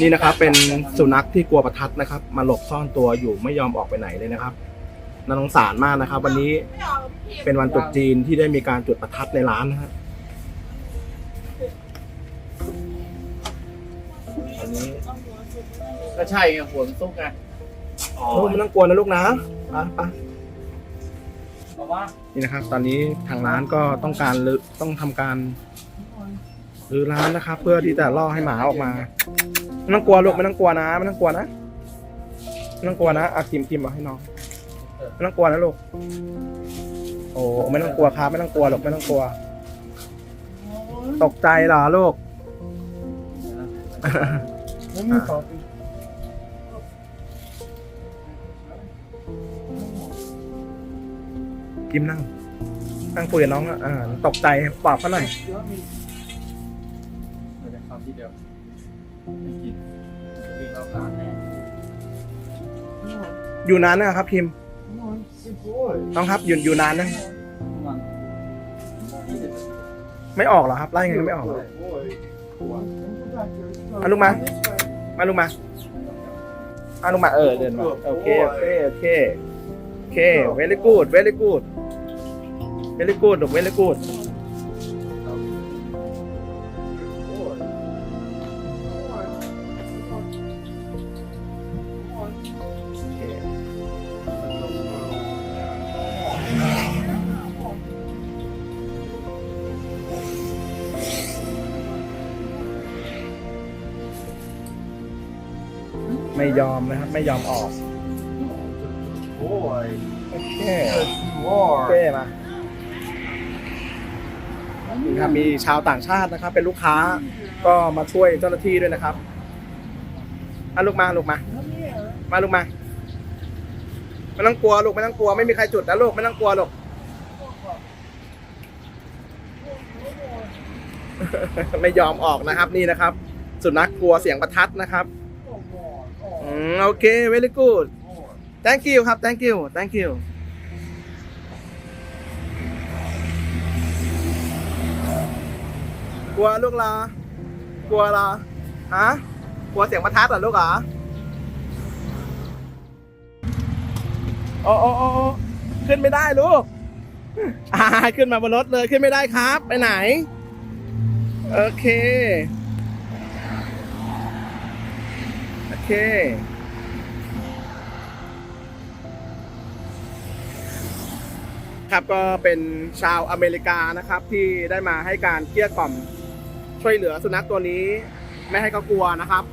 นี่นะครับเป็นสุนัขที่กลัวประทัดนะครับ มาหลบซ่อนตัวอยู่ไม่ยอมออกไปไหนเลยนะครับน่าสงสารมากนะครับ วันนี้เป็นวันตรุษจีนที่ได้มีการจุดประทัดในร้านนะครับอันนี้ก็ใช่ไงหัวมันซุกไงลูกไม่ต้องกลัวนะลูกนะไปไปเพราะว่านี่นะครับ ตอนนี้ทางร้านก็ต้องการรื้อต้องทำการ รื้อร้านนะครับ เพื่อที่จะล่อให้หมาออกมาไม่ต้องกลัวลูกไม่ต้องกลัวนะไม่ต้องกลัวนะไม่ต้องกลัวนะอาคิมคิมเอาให้น้องไม่ต้องกลัวนะลูกโอ้ไม่ต้องกลัวครับไม่ต้องกลัวหรอกไม่ต้องกลัว ตกใจเหรอลูกไม่มีของคิมนั่งนั่งคุยกับน้องอะอ่าตกใจปลอบเขาหน่อย เดี๋ยวจะเข้าที่เดียวไม่กินจะวิ่งรอบร้านแน่อยู่นานนะครับคิมสิบโอ้ยน้องครับอยู่อยู่นานนะมันยี่สิบไม่ออกเหรอครับไล่ไงก็ไม่ออกโอ้ยอะลูกมามาลูกมาอะลูกมาเออเดินมาโอเคโอเคโอเคโอเค very good very good very good ลูก very good ไม่ยอมนะครับ ไม่ยอมออกโอ้ยโอเคโอ้โอเคมานี่ครับมีชาวต่างชาตินะครับ เป็นลูกค้าก็มาช่วยเจ้าหน้าที่ด้วยนะครับอะลูกมาลูกมา มาลูกมาไม่ต้องกลัวลูกไม่ต้องกลัวไม่มีใครจุดนะลูกไม่ต้องกลัวลูกไม่ยอมออกนะครับ นี่นะครับ สุนัขกลัวเสียงประทัดนะครับอื มโอเค very good thank you ครับ thank you thank you กลัวลูกเหรอกลัวเหรอฮะกลัวเสียงประทัดเหรอลูกเหรอโอ้โอ้โอ้โอ้ขึ้นไม่ได้ลูกอ่าขึ้นมาบนรถเลยขึ้นไม่ได้ครับ ไปไหน โอเค โอ เคครับก็เป็นชาวอเมริกานะครับที่ได้มาให้การเกลี้ยกล่อมช่วยเหลือสุนัขตัวนี้ ไม่ให้เขากลัวนะครับ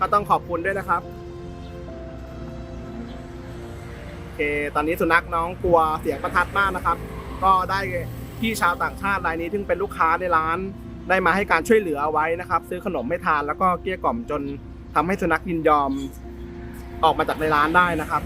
ก็ต้องขอบคุณด้วยนะครับโอเคตอนนี้สุนัขน้องกลัวเสียงประทัดมากนะครับ ก็ได้พี่ชาวต่างชาติรายนี้ซึ่งเป็นลูกค้าในร้าน ได้มาให้การช่วยเหลือเอาไว้นะครับ ซื้อขนมให้ทานแล้วก็เกลี้ยกล่อมจน ทำให้สุนัขยินยอมออกมาจากในร้านได้นะครับ